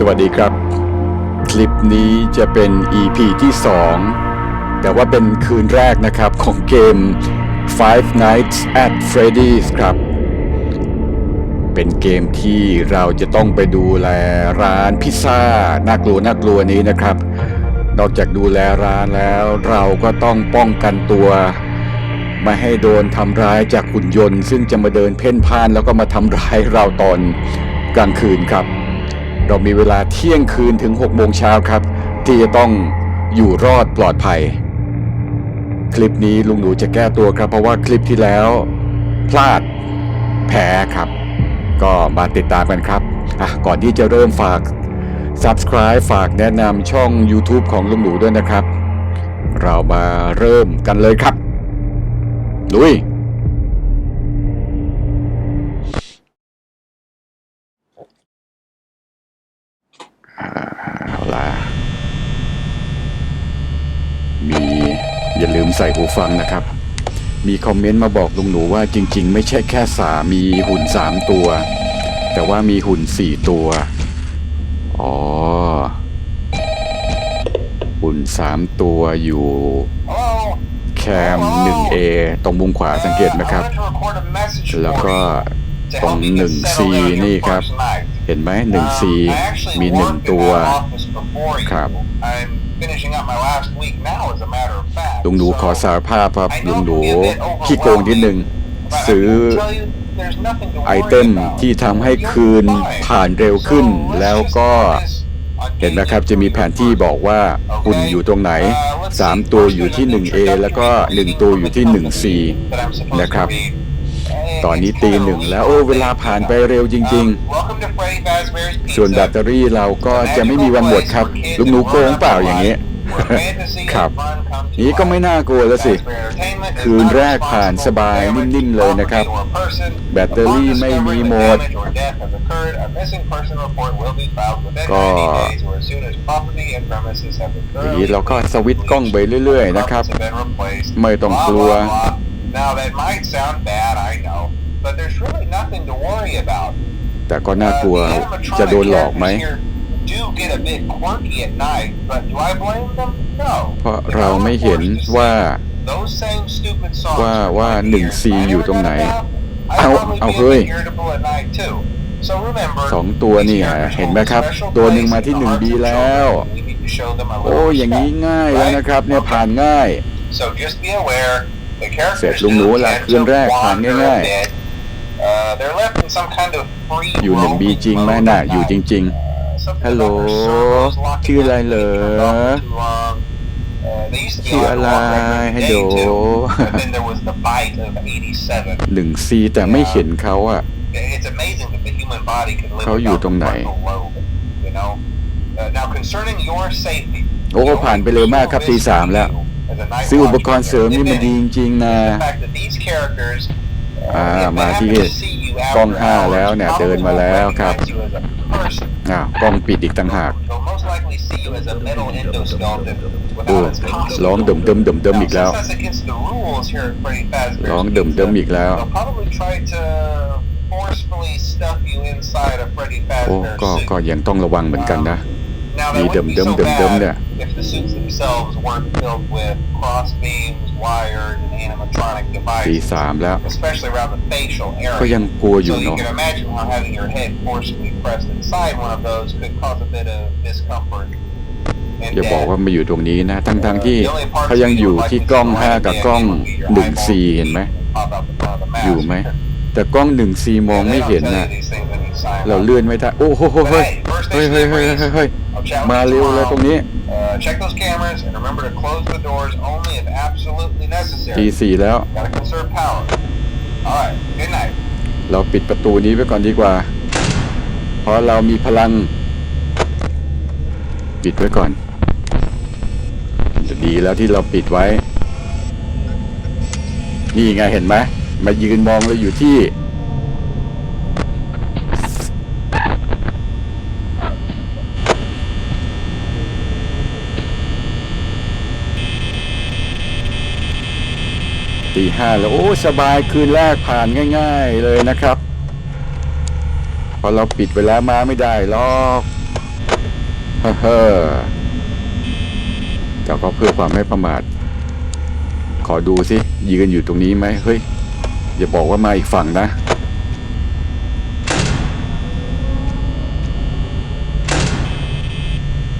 สวัสดีครับ คลิปนี้จะเป็น EP ที่ 2 แต่ว่าเป็นคืนแรกนะครับของเกม Five Nights at Freddy's ครับ เป็นเกมที่เราจะต้องไปดูแลร้านพิซซ่าน่ากลัวน่ากลัวนี้นะครับ นอกจากดูแลร้านแล้ว เราก็ต้องป้องกันตัวไม่ให้โดนทำร้ายจากหุ่นยนต์ ซึ่งจะมาเดินเพ่นพ่านแล้วก็มาทำร้ายเราตอนกลางคืนครับ เรามีเวลาเที่ยงคืนถึง6โมงเช้าครับ ที่จะต้องอยู่รอดปลอดภัย คลิปนี้ลุงหนูจะแก้ตัวครับ เพราะว่าคลิปที่แล้ว พลาดแพ้ครับ ก็มาติดตามกันครับอะก่อนที่จะเริ่มฝาก Subscribe ฝากแนะนำช่อง YouTube ของลุงหนูด้วยนะครับ เรามาเริ่มกันเลยครับลุย เอาละมีอย่าลืมใส่หูฟังนะครับ มีคอมเมนต์มาบอกลุงหนูว่าจริง ๆ ไม่ใช่แค่สามีหุ่นสามตัว แต่ว่ามีหุ่นสี่ตัว อ๋อ หุ่นสามตัวอยู่แคม 1A ตรงมุมขวาสังเกตไหมครับ แล้วก็ตรง 1C นี่ครับ เห็นไหม 1C มีหนึ่งตัวครับลุงหนูขอสารภาพครับลุงหนูขี้โกงนิดนึงซื้อไอเทมที่ทำให้คืนผ่านเร็วขึ้น แล้วก็เห็นไหมครับจะมีแผนที่บอกว่าหุ่นอยู่ตรงไหน 3 ตัวอยู่ที่ 1A แล้วก็ 1 ตัวอยู่ที่ 1C นะครับ ตอนนี้ตีหนึ่งแล้วโอ้เวลาผ่านไปเร็วจริง ๆ ส่วนแบตเตอรี่เราก็จะไม่มีวันหมดครับลุงหนูโกงเปล่าอย่างนี้ ครับ นี้ก็ไม่น่ากลัวแล้วสิ คืนแรกผ่านสบายนิ่งๆเลยนะครับ แบตเตอรี่ไม่มีหมด ก็ทีนี้เราก็สวิตช์กล้องไปเรื่อย ๆ นะครับ ไม่ต้องกลัว Now that might sound bad, I know, but there's really nothing to worry about. แต่ก็น่ากลัวจะโดนหลอกไหม do get a bit quirky at night, but do I blame them? No. เพราะเราไม่เห็นว่า Those same stupid songs ว่า are ว่า right หนึ่ง here. C I อยู่ตรงไหน never got that. เอา I'd probably เอา be เฮ้ย irritable at night too. So remember, สองตัวนี่ these ฮะ characters เห็นไหมครับ hold a special ตัวหนึ่ง place มาที่ in the หนึ่ง hearts บี of แล้ว children. We need to show them a โอ้ little อย่างนี้ respect, ง่ายแล้ว right? นะครับเนี่ย Okay. ผ่านง่าย So just be aware, the characters เสร็จลุงหนู do ละ tend คืน to แรกผ่าน wander ง่าย a bit. Uh, they're left in some kind of free ๆอยู่หนึ่งบี roaming จริงไหม mode น่ะ at อยู่ night. จริง Something Hello. about their servos locking ชื่ออะไร up เหรอ and keeping them off for too long. Uh, they used to be ชื่อ allowed อะ to ไร walk right ให้ during ดู the day too. But then there was the bite of 87. ๆหนึ่งซีแต่ไม่เห็นเขาอะ It's amazing that the human body can live เขาอยู่ without ตรงไหน the frontal lobe, you know? Uh, now concerning your safety. โอ้ผ่านไปเร็วมากครับตีสามแล้ว ซื้ออุปกรณ์เสริมนี่มันดีจริงๆนะ The fact that these characters อ่า if they มาที่ happen to see you after กล้องห้า hours, แล้วเนี่ย probably เดินมา won't แล้วครับ recognize you as a person. อ้าวกล้องปิดอีกต่างหาก They'll most likely see you as a metal endoskeleton โอ้ without its costume. ร้องเดิมเดิมเดิมเดิมอีกแล้ว Now, since that's against the rules here at Freddy Fazbear's ร้องเดิมเดิม Pizza, อีกแล้ว They'll probably try to forcefully stuff you inside a Freddy โอ้ Fazbear ก็ suit. ก็ยังต้องระวังเหมือนกันนะ Now, Đi they wouldn't be đầm so đâm, đâm đâm bad nè. if the suits themselves weren't filled with cross beams, wires, and animatronic ตี devices, สามแล้ว especially around the facial ก็ area. ยังกลัวอยู่ So you เนาะ can imagine how having your head forcibly pressed inside one of those could cause a bit of discomfort. and อย่าบอก death. ว่ามาอยู่ตรงนี้นะ ทั้งๆที่ The only parts เขายัง that อยู่ would ที่ likely กล้อง see ห้า right กับ then กล้อง would be your หนึ่ง eyeballs ซีเห็นไหม pop out the front of the mask. อยู่ไหม แต่กล้องหนึ่งซีมอง Yeah, ไม่ they don't เห็น tell you นะ these things when you sign เรา up. เลื่อนไม่ได้ โอ้โหเฮ้ย But เฮ้ย hey, first เฮ้ย station เฮ้ย of เฮ้ย breeze. เฮ้ย I'll chat with มา you เร็วเลยตรง tomorrow. นี้ Uh, check those cameras and remember to close the doors only if absolutely ตี necessary. สี่แล้ว Gotta conserve power. Alright, good night. เราปิดประตูนี้ไว้ก่อนดีกว่า เพราะเรามีพลัง ปิดไว้ก่อน ดีแล้วที่เราปิดไว้ นี่ไงเห็นไหมมายืนมองเราอยู่ที่ ตีห้าแล้ว โอ้ สบายคืนแรกผ่านง่าย ๆเลยนะครับ พอเราปิดไปแล้วมาไม่ได้หรอกฮ่าฮ่าแต่ก็เพื่อความไม่ประมาท ขอดูสิยืนอยู่ตรงนี้ไหมเฮ้ย อย่าบอกว่ามาอีกฝั่งนะ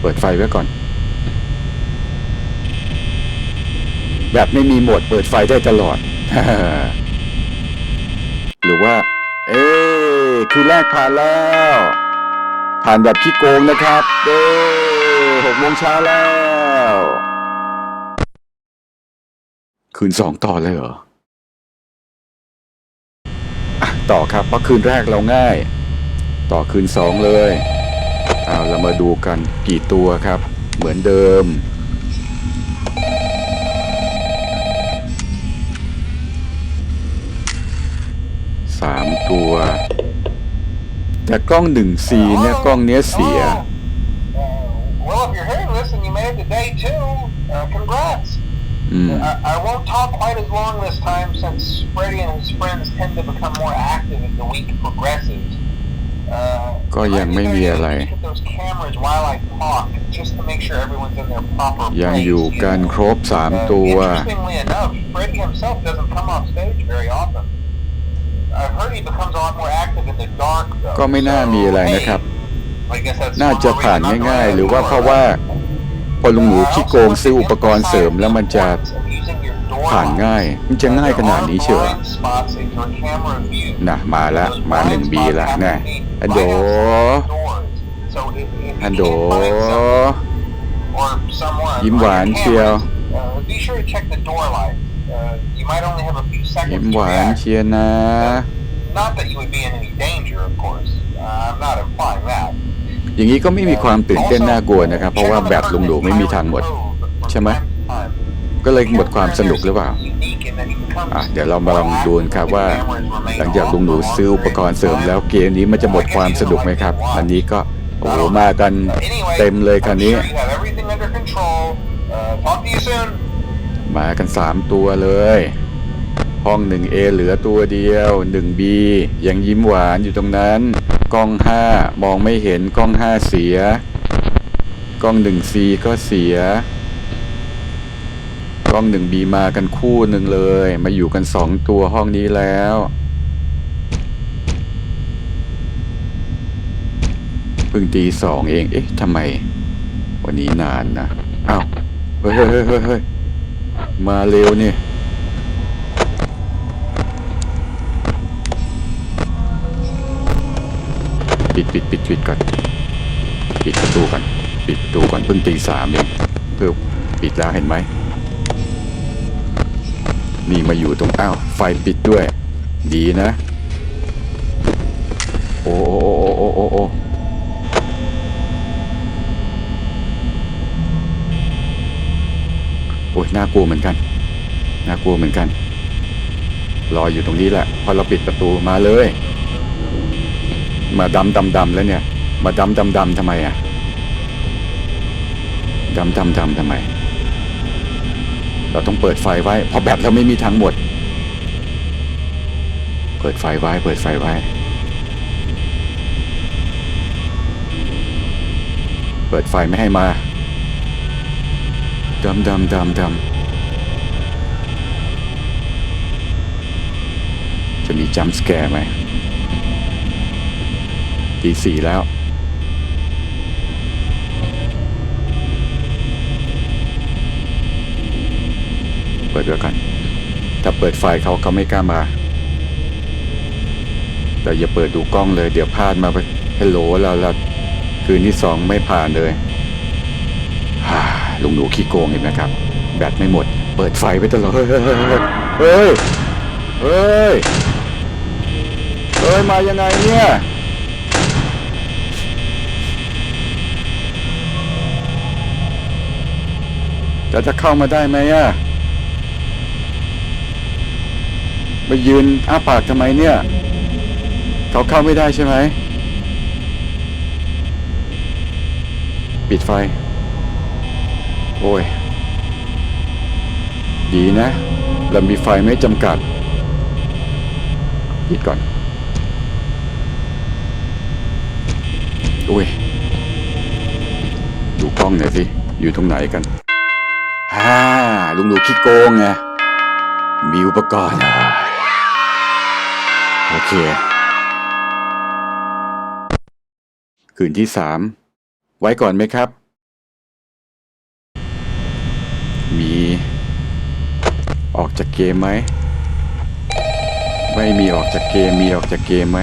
เปิดไฟไว้ก่อน แบบไม่มีโหมดเปิดไฟได้ตลอด หรือว่า เอ๊คือแรกผ่านแล้ว ผ่านแบบขี้โกงนะครับเด้หกโมงเช้าแล้ว คืนสองต่อเลยเหรอต่อครับเพราะคืนแรกเราง่าย ต่อคืนสองเลยเอาเรามาดูกันกี่ตัวครับ เหมือนเดิมามตัว แต่กล้องหนึ่งซีเนี่ยกล้องเนี้ยเสีย Oh, uh, well, if you're hearing this and you made it to day two, uh, congrats. อืม I, I won't talk quite as long this time since Freddy and his friends tend to become more active as the week progresses. Uh, ก็ยังไม่มีอะไร Look at those cameras while I talk, just to make sure everyone's in their proper ยัง place, อยู่ you กัน know. ครบสาม Uh, ตัว interestingly enough, Freddy himself doesn't come off stage very often. ก็ไม่น่า So, มีอะไร hey, นะครับ I guess that's น่า one จะ more ผ่าน reason not to ง่าย let ๆหรือว่า door เพราะว่า พอลุงหนูขี้โกงซื้ออุปกรณ์เสริมแล้วมันจะผ่านง่าย มันจะง่ายขนาดนี้เชียวเหรอนะมาแล้วมาหนึ่งบีแล้วนะอันโดอันโดยิ้มหวานเชียว ยิ้มหวานเชียร์นะ Not that you would be in any danger, of course. Uh, I'm not implying that. อย่างนี้ก็ไม่มีความตื่นเต้นน่ากลัวนะครับ เพราะว่าแบบลุงหนูไม่มีทางหมด ใช่ไหม ก็เลยหมดความสนุกหรือเปล่า อะเดี๋ยวเรามาลองดูกันครับว่า หลังจากลุงหนูซื้ออุปกรณ์เสริมแล้วเกมนี้มันจะหมดความสนุกไหมครับ อันนี้ก็โอ้โหมากันเต็มเลยคันนี้ มากันสามตัวเลย ห้องหนึ่งเอเหลือตัวเดียวหนึ่งบียังยิ้มหวานอยู่ตรงนั้น กล้องห้ามองไม่เห็นกล้องห้าเสีย กล้องหนึ่งซีก็เสีย กล้องหนึ่งบีมากันคู่หนึ่งเลย มาอยู่กันสองตัวห้องนี้แล้วเพิ่งตีสองเอง เอ๊ะทำไม วันนี้นานนะ อ้าว เฮ้ยเฮ้ยเฮ้ย มาเร็วนี่ปิดปิดปิดปิดก่อนปิดประตูก่อนปิดประตูก่อนเพิ่งตีสามเองเพิ่งปิดแล้วเห็นไหมนี่มาอยู่ตรงอ้าวไฟปิดด้วย ดีนะ โอ้โอ้โอ้โอ้โอ้โอ้โอ้ยน่ากลัวเหมือนกันน่ากลัวเหมือนกัน รออยู่ตรงนี้แหละ พอเราปิดประตูมาเลย มาดำดำดำแล้วเนี่ย มาดำดำดำทำไมอะดำดำดำทำไม เราต้องเปิดไฟไว้เพอแบตเราไม่มีทางหมด เปิดไฟไว้ เปิดไฟไว้ เปิดไฟไม่ให้มา ดำดำดำดำจะมีจัมป์สแกร์ไหมตีสี่แล้ว เปิดด้วยกัน ถ้าเปิดไฟเขาเขาไม่กล้ามา แต่อย่าเปิดดูกล้องเลย เดี๋ยวพลาดมาไปฮัลโหลเราเราคืนที่สองไม่ผ่านเลย ลุงหนูขี้โกงเห็นไหมครับ แบตไม่หมด เปิดไฟไว้ตลอด เฮ้ย เฮ้ย เฮ้ยเฮ้ยมายังไงเนี่ยแล้วจะเข้ามาได้ไหมอะมายืนอ้าปากทำไมเนี่ย เขาเข้าไม่ได้ใช่ไหม ปิดไฟ โอ้ย ดีนะ เรามีไฟไม่จำกัดปิดก่อน โอ้ย ดูกล้องหน่อยสิ อยู่ตรงไหนกันฮ่าลุงหนูขี้โกงไง มีอุปกรณ์อะโอเค คืนที่สาม ไว้ก่อนไหมครับ มี ออกจากเกมไหม ไม่มีออกจากเกม มีออกจากเกมไหม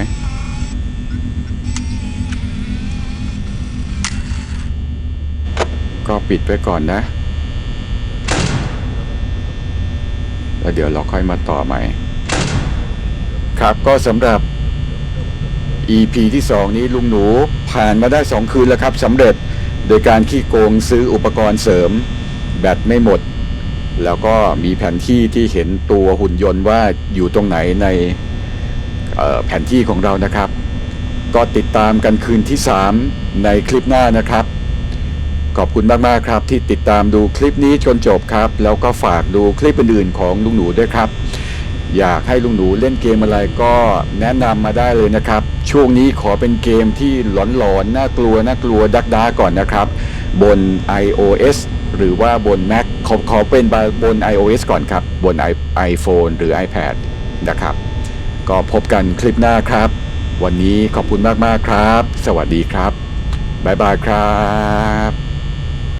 ก็ปิดไว้ก่อนนะ แล้วเดี๋ยวเราค่อยมาต่อใหม่ ครับก็สำหรับ EP ที่ 2 นี้ลุงหนูผ่านมาได้ 2 คืนแล้วครับสำเร็จโดยการขี้โกงซื้ออุปกรณ์เสริม แบตไม่หมด แล้วก็มีแผนที่ที่เห็นตัวหุ่นยนต์ว่าอยู่ตรงไหนในแผนที่ของเรานะครับ ก็ติดตามกันคืนที่ 3 ในคลิปหน้านะครับ ขอบคุณมาก ๆ ครับ ที่ติดตามดูคลิปนี้จนจบครับ แล้วก็ฝากดูคลิปอื่นๆของลุงหนูด้วยครับ อยากให้ลุงหนูเล่นเกมอะไรก็แนะนำมาได้เลยนะครับ ช่วงนี้ขอเป็นเกมที่หลอนๆน่ากลัวน่ากลัวดักดาก่อนนะครับ บน iOS หรือว่าบน Mac ขอขอเป็นบน iOS ก่อนครับ บน i- iPhone หรือ iPad นะครับ ก็พบกันคลิปหน้าครับ วันนี้ขอบคุณมาก ๆ ครับ สวัสดีครับ บ๊ายบายครับ